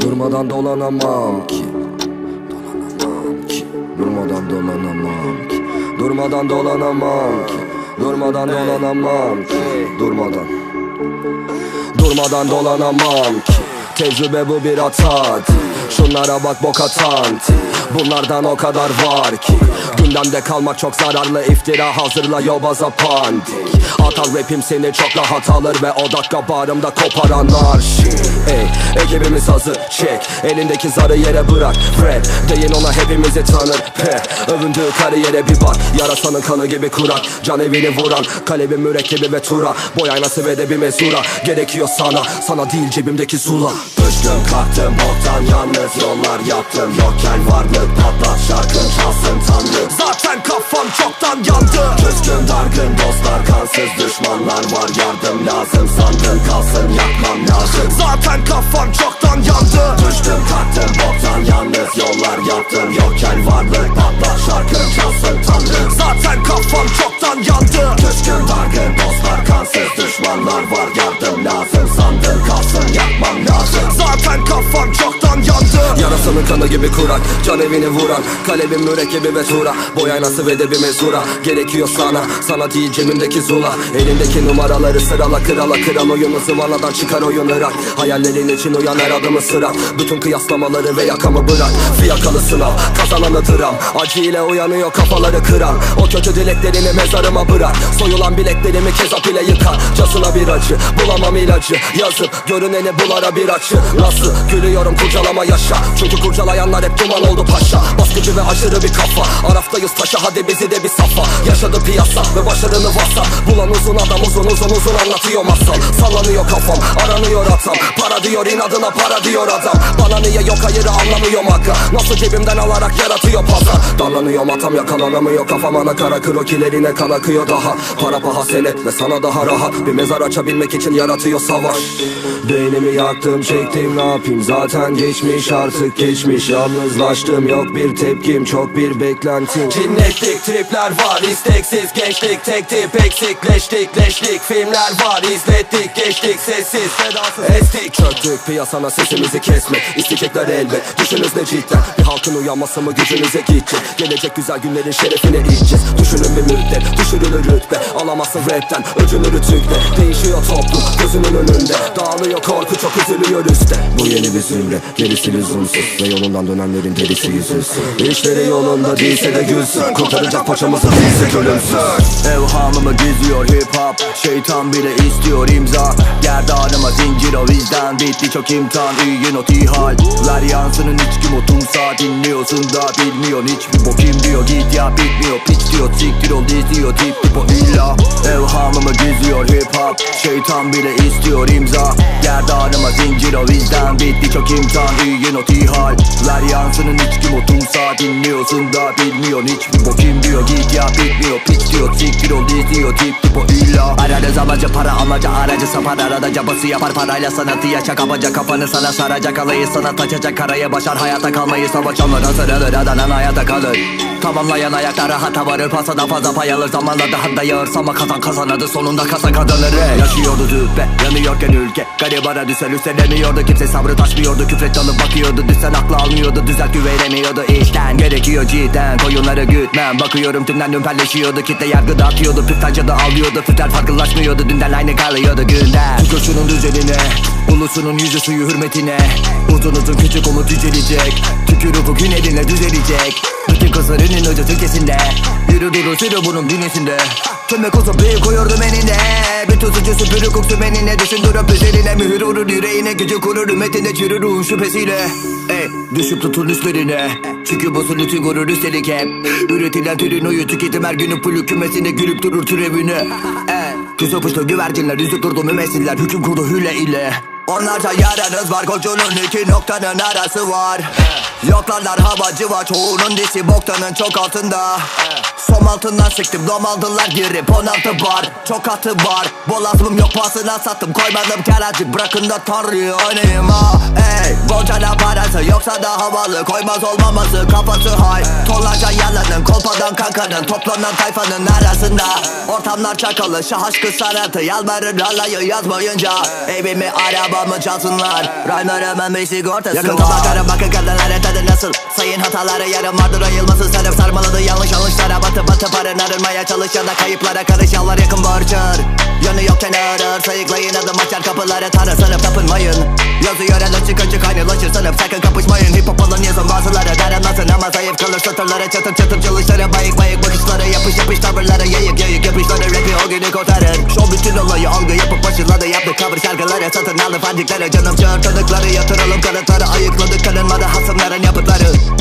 Durmadan dolanamam ki. Dolanamam ki. Durmadan dolanamam ki. Durmadan dolanamam ki. Durmadan dolanamam ki. Durmadan. Durmadan dolanamam ki. Tecrübe bu bir atat Şunlara bak bok atan. Bunlardan o kadar var ki Gündemde kalmak çok zararlı. İftira hazırla yobaza pandik. Atar rapim seni çok rahat alır ve o dakika bağrımda koparanlar. Ey ekibimiz hazır çek. Elindeki zarı yere bırak Fred. Deyin ona hepimizi tanır Pe övündüğü kariyere bir bak. Yarasanın kanı gibi kurak Can evini vuran. Kalebin mürekkebi ve tura. Boy aynası ve de bir mezura. Gerekiyor sana Sana değil cebimdeki zula. Düştüm kalktım boktan yalnız yollar yaptım. Yokken varlık patlat şarkın çalsın tanrı Zaten kafam çoktan yandı. Küskün dargın dostlar kansız düşmanlar var. Yardım lazım sandın kalsın yakmam lazım. Zaten kafam çoktan yandı. Düştüm kalktım boktan yalnız. Yollar yaptım Yokken varlık patlat şarkın çalsın tanrı Zaten kafam çoktan yandı. Küskün dargın dostlar kansız düşmanlar var. Yardım lazım sandın kalsın yakmam lazım. Zaten kafam çoktan yandı. Yarasının kanı gibi kurak Can evini vuran Kalebin mürekkebi ve tura. Boy aynası ve de bir mezura. Gerekiyor sana Sana değil cebimdeki zula. Elindeki numaraları sırala krala Kral oyunu zıvanadan çıkar oyun ırak Hayallerin için uyan her adımı sıra. Bütün kıyaslamaları ve yakamı bırak. Fiyakalı sınav Kazananı dram Acı ile uyanıyor kafaları kıran. O kötü dileklerini mezarıma bırak. Soyulan bileklerimi kezap ile yıkar Casına bir acı Bulamam ilacı. Yazıp görüneni bulara bir açı. Nasıl gülüyorum kurcalama yaşa. Çünkü kurcalayanlar hep duman oldu paşa. Baskıcı ve aşırı bir kafa. Araftayız taşa hadi bizi de bir safa. Yaşadı piyasa ve başarını vasa Bulan uzun adam uzun uzun uzun anlatıyor masal. Sallanıyor kafam aranıyor atam. Para diyor inadına para diyor adam. Bana niye yok hayırı anlamıyorum aga. Nasıl cebimden alarak yaratıyor pazar? Darlanıyor matam yakalanamıyor kafam. Ana kara krokilerine kan akıyor daha. Para paha senet ve sana daha rahat. Bir mezar açabilmek için yaratıyor savaş. Beynimi yaktım çektim ne yapayım? Zaten geçmiş artık geçmiş. Yalnızlaştım yok bir tepkim çok bir beklentim. Cinnetlik tripler var isteksiz gençlik. Tek tip eksikleştik leşlik. Filmler var izlettik geçtik sessiz sedasız estik Çöktük piyasana sesimizi kesmek. İsteyecekler elbet Düşünüz ne cidden? Bir halkın uyanması mı gücünüze gidecek Gelecek güzel günlerin şerefine içeceğiz Düşünün bir müddet düşürülür rütbe. Alamazsın rapten öcünü rütükle Değişiyor toplum gözünün önünde. Dağılıyor korku çok üzülüyor üstte Bu yeni bir zümre gerisi lüzumsuz. Ve yolundan dönenlerin derisi yüzülsün İşleri yolunda değilse de gülsün. Kurtaracak paçamızı değilse ölümsüz Evhamımı gizliyor hip hop. Şeytan bile istiyor imza. Gerdanıma zincir o yüzden bitti çok imtihan İyi not iyi hal Ver yansının hiç kim otumsa Dinliyorsun da bilmiyorsun hiçbir bokim diyor Git ya bitmiyor piç diyor siktir ol izliyor Tip tip o illa. Evhamımı gizliyor hip hop. Şeytan bile istiyor imza. Gerdanıma zincir o bitti çok imtihan İyi not iyi hal Ver yansının hiç kim otumsa Dinliyorsun da bilmiyorsun hiçbir bokim diyor? Git ya bitmiyor piç diyor siktir ol izliyor Tip tip o illa. Ararız amacı para amaca aracı sapar Arada cabası yapar parayla sanatı yaşa. Kapaca kafanı sana saracak alayı sanat açacak Karaya başar hayata kalmayı savaş onlara sarılır adanan hayata kalır. Tamamlayan ayaklara hata varır Pasada fazla pay alır. Zamanla daha da yağır Sama kazan kazanadı sonunda kasa kazanır. Ey. Yaşıyordu züppe yanıyorken ülke. Garibara düşer üstelemiyordu Kimse sabrı taşmıyordu Küfret alıp bakıyordu. Düşsen aklı almıyordu Düzelt güvenemiyordu. İşten Gerekiyor cidden Koyunları gütmem. Bakıyorum tümden dümperleşiyordu Kitle yargı dağıtıyordu. Püftancı da alıyordu Fütler farklılaşmıyordu. Dünden aynı kalıyordu günden. Tükür şunun düzenine Ulusunun yüzü suyu hürmetine. Uzun uzun küçük umut yücelecek. Tükür ufuk günlerine düzelecek. Bütün kızlarının ucu Türkesinde Yürü duru sürü bunun dünyasında. Tüme kuzu büyük koyurdum enine. Bütün suçu süpürü koksu menine. Düşündürüp üzerine mühür vurur yüreğine. Gücü kurur ümmetinde çürür ruhun şüphesiyle. Ey düşüp tutun üstlerine. Çünkü bu bütün gurur üstelik hep. Üretilen türün oyu tüketim her günün pülü kümesinde Gülüp durur türevini Ey puştu güvercinler yüzü durdu mümessiller. Hüküm kurdu hüle ile Onlarca yaranız var koçunun iki noktanın arası var. Yoklarlar havacı var çoğunun dişi boktanın çok altında Som altından siktim dom aldılar girip 16 bar. Çok atı var Boğazımım yok pasına sattım. Koymadım keracı bırakın da tanrıyı oynayayım. Ha Ey Boncana parası yoksa da havalı. Koymaz olmaması kafası hay. Tonlarca yalanın kolpadan kankanın Toplanan tayfanın arasında. Ortamlar çakalı şah aşkı sanatı Yalvarır alayı yazmayınca. Evimi arabamı çalsınlar Rhyme'larımın bir sigortası Yakın tabaklara bakın kadınlara tadı nasıl? Sayın hataları yarım vardır ayılması Sarıp sarmaladı. Yanlış yanlışlara Batı batı parın arınmaya çalış ya da kayıplara karış Yalvar yakın borçur. Yanı yokken ağrır Sayıklayın adım açar kapıları tanır sanıp tapınmayın. Yazıyor el açık açık aynılaşır sanıp sakın kapışmayın. Hip hop alın yazın bazıları dayanmasın ama zayıf kalır. Satırları çatır çatır çalışları bayık bayık bakışları Yapış yapış tavırları yayık yayık yapışları Rapi o günü kotarır. Show bütün olayı algı yapıp başladı Yaptık cover şarkıları satın aldı fancikleri Canım çağır tanıkları yatıralım kanıtları Ayıkladık kanınmadı hasımların yapıtları